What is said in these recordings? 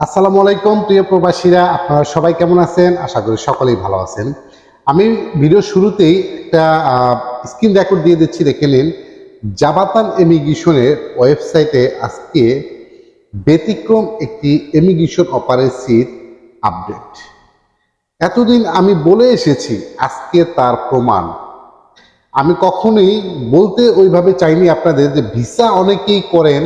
আসসালামু আলাইকুম, প্রিয় প্রবাসীরা, আপনারা সবাই কেমন আছেন? আশা করি সকলেই ভালো আছেন। আমি ভিডিও শুরুতেই একটা স্ক্রিন রেকর্ড দিয়ে দিচ্ছি, দেখে নিন। জাবাতান এমিগ্রেশনের ওয়েবসাইটে আজকে ব্যতিক্রম একটি এমিগ্রেশন অপারেসির আপডেট। এতদিন আমি বলে এসেছি, আজকে তার প্রমাণ। আমি কখনোই বলতে ওইভাবে চাইনি আপনাদের যে ভিসা অনেকেই করেন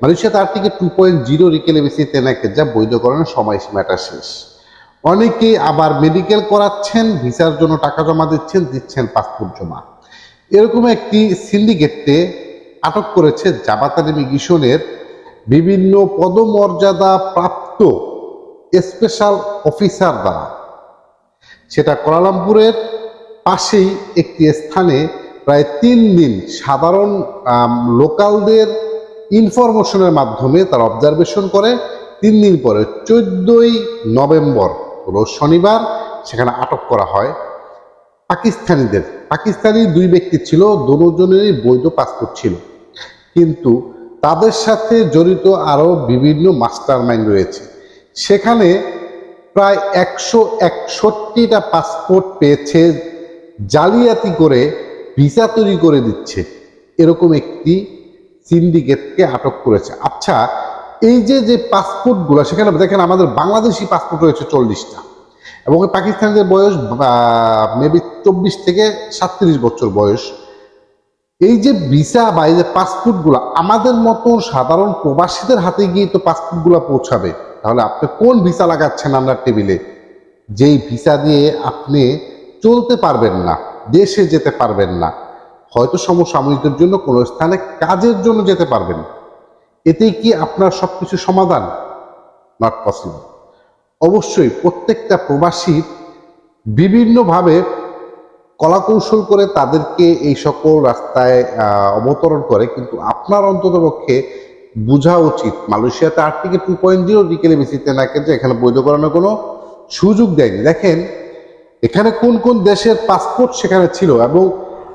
মালয়েশিয়াতে আর্টিকেল টু পয়েন্ট জিরো রিকেলে বেশি তেনাকে যা বৈধকরণের সময়সীমাটা শেষ। অনেকেই আবার মেডিকেল করাচ্ছেন, ভিসার জন্য টাকা জমা দিচ্ছেন দিচ্ছেন পাসপোর্ট জমা। এরকম একটি সিন্ডিকেটে আটক করেছে জাবাতান ইমিগ্রেশনের বিভিন্ন পদমর্যাদা প্রাপ্ত স্পেশাল অফিসার দ্বারা। সেটা কোয়ালালামপুরের পাশেই একটি স্থানে প্রায় তিন দিন সাধারণ লোকালদের ইনফরমেশনের মাধ্যমে তার অবজারভেশন করে। তিন দিন পরে, চোদ্দই নভেম্বর, রোজ শনিবার, সেখানে আটক করা হয় পাকিস্তানিদের। পাকিস্তানি দুই ব্যক্তি ছিল, দুজনেরই বৈধ পাসপোর্ট ছিল। কিন্তু তাদের সাথে জড়িত আরও বিভিন্ন মাস্টার মাইন্ড রয়েছে। সেখানে প্রায় একশো একষট্টিটা পাসপোর্ট পেয়েছে, জালিয়াতি করে, ভিসা তৈরি করে দিচ্ছে। এরকম একটি সিন্ডিকেটকে আটক করেছে। আচ্ছা এই যে যে পাসপোর্টগুলো, সেখানে দেখেন আমাদের বাংলাদেশি পাসপোর্ট রয়েছে চল্লিশটা এবং পাকিস্তানিদের বয়স মেবি চব্বিশ থেকে সাতত্রিশ বছর বয়স। এই যে ভিসা বা এই যে পাসপোর্টগুলো, আমাদের মতো সাধারণ প্রবাসীদের হাতে গিয়ে তো পাসপোর্টগুলো পৌঁছাবে। তাহলে আপনি কোন ভিসা লাগাচ্ছেন আপনার টেবিলে? যেই ভিসা দিয়ে আপনি চলতে পারবেন না, দেশে যেতে পারবেন না। হয়তো সমসাময়িকের জন্য কোনো স্থানে কাজের জন্য যেতে পারবেন। এতেই কি আপনার সব কিছু সমাধান? নট পসিবল অবশ্যই প্রত্যেকটা প্রবাসীর বিভিন্নভাবে কলাকৌশল করে তাদেরকে এই সকল রাস্তায় অবতরণ করে, কিন্তু আপনার অন্ততপক্ষে বোঝা উচিত। মালয়েশিয়াতে আর্টিকে টু পয়েন্ট জিরো বিকেলে বেশিতে না যে এখানে বৈধ বৈধকরণের কোনো সুযোগ দেয়নি। দেখেন, এখানে কোন কোন দেশের পাসপোর্ট সেখানে ছিল এবং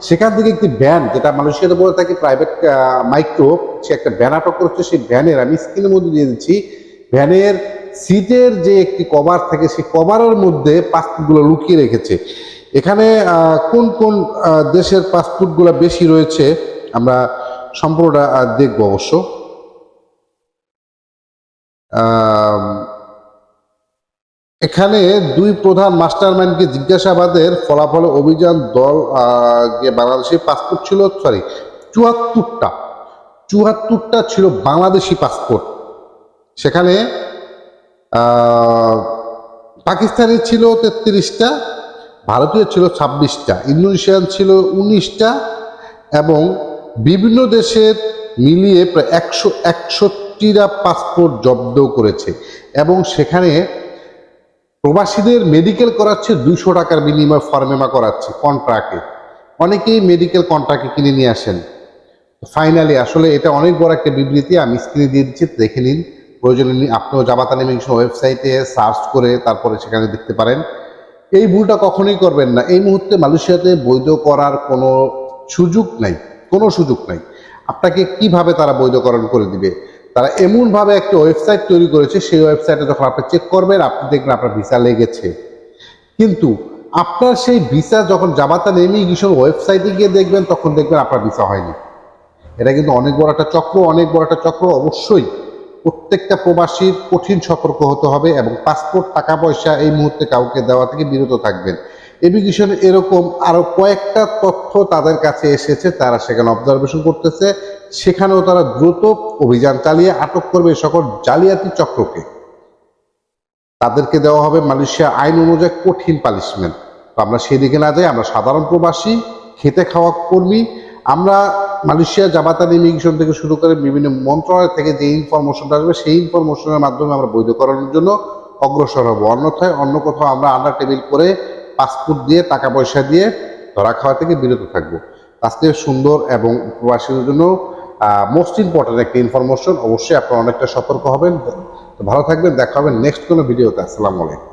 সেখান থেকে একটি ভ্যান যেটা মালয়েশিয়াতে বলে থাকি প্রাইভেট মাইক্রো সে একটা ভ্যান আটক করছে, সেই ভ্যানের আমি স্ক্রিনের মধ্যে দিয়ে দিচ্ছি। ভ্যানের সিটের যে একটি কভার থাকে, সেই কভারের মধ্যে পাসপোর্টগুলো লুকিয়ে রেখেছে। এখানে কোন কোন দেশের পাসপোর্টগুলো বেশি রয়েছে, আমরা সম্পূর্ণটা দেখব অবশ্য। এখানে দুই প্রধান মাস্টারমাইন্ডকে জিজ্ঞাসাবাদের ফলাফলে অভিযান দল বাংলাদেশি পাসপোর্ট ছিল সরি চুয়াত্তরটা চুয়াত্তরটা ছিল বাংলাদেশি পাসপোর্ট সেখানে আহ, পাকিস্তানি ছিল তেত্রিশটা ভারতীয় ছিল ছাব্বিশটা ইন্দোনেশিয়ান ছিল উনিশটা এবং বিভিন্ন দেশের মিলিয়ে প্রায় একশো একষট্টিটা পাসপোর্ট জব্দ করেছে। এবং সেখানে প্রবাসীদের মেডিকেল করাচ্ছে দুশো টাকার বিনিময়ে ফর্মেমা করাচ্ছে কন্ট্রাক্টে অনেকেই মেডিকেল কন্ট্রাক্টে কিনে নিয়ে আসেন। ফাইনালি আসলে এটা অনেক বড় একটা বিবৃতি, আমি স্ক্রিনে দিয়ে দিচ্ছি, দেখে নিন। প্রয়োজনে আপনিও জাবাতা নেমিংস ওয়েবসাইটে সার্চ করে তারপরে সেখানে দেখতে পারেন। এই ভুলটা কখনোই করবেন না। এই মুহূর্তে মালয়েশিয়াতে বৈধ করার কোনো সুযোগ নাই, কোনো সুযোগ নাই। আপনাকে কীভাবে তারা বৈধকরণ করে দিবে? তারা এমনভাবে একটা ওয়েবসাইট তৈরি করেছে, সেই ওয়েবসাইটে যখন আপনি চেক করবেন, আপনি দেখবেন আপনার ভিসা লেগেছে। কিন্তু আপনার সেই ভিসা যখন জামাতা নেমিগ্রেশন ওয়েবসাইটে গিয়ে দেখবেন, তখন দেখবেন আপনার ভিসা হয়নি। এটা কিন্তু অনেক বড় একটা চক্র, অনেক বড় একটা চক্র। অবশ্যই প্রত্যেকটা প্রবাসীর কঠিন সতর্ক হতে হবে এবং পাসপোর্ট টাকা পয়সা এই মুহূর্তে কাউকে দেওয়া থেকে বিরত থাকবেন। এমিগ্রেশন এরকম আরও কয়েকটা তথ্য তাদের কাছে এসেছে, তারা সেখানে অবজারভেশন করতেছে। সেখানেও তারা দ্রুত অভিযান চালিয়ে আটক করবে সকল জালিয়াতি চক্রকে। তাদেরকে দেওয়া হবে মালয়েশিয়া আইন অনুযায়ী কঠিন পানিশমেন্ট তো আমরা সেদিকে না যাই, আমরা সাধারণ প্রবাসী, খেতে খাওয়া কর্মী, আমরা মালয়েশিয়া জাবাতান ইমিগ্রেশন থেকে শুরু করে বিভিন্ন মন্ত্রণালয় থেকে যে ইনফরমেশনটা আসবে, সেই ইনফরমেশনের মাধ্যমে আমরা বৈধকরণের জন্য অগ্রসর হব। অন্যথায় অন্য কোথাও আমরা আন্ডার টেবিল করে পাসপোর্ট দিয়ে, টাকা পয়সা দিয়ে ধরা খাওয়া থেকে বিরত থাকব। আজকে সুন্দর এবং প্রবাসীদের জন্য মোস্ট ইম্পর্টেন্ট একটা ইনফরমেশন অবশ্যই আপনারা অনেকটা সতর্ক হবেন। তো ভালো থাকবেন, দেখা হবে নেক্সট কোনো ভিডিওতে আসসালামু আলাইকুম।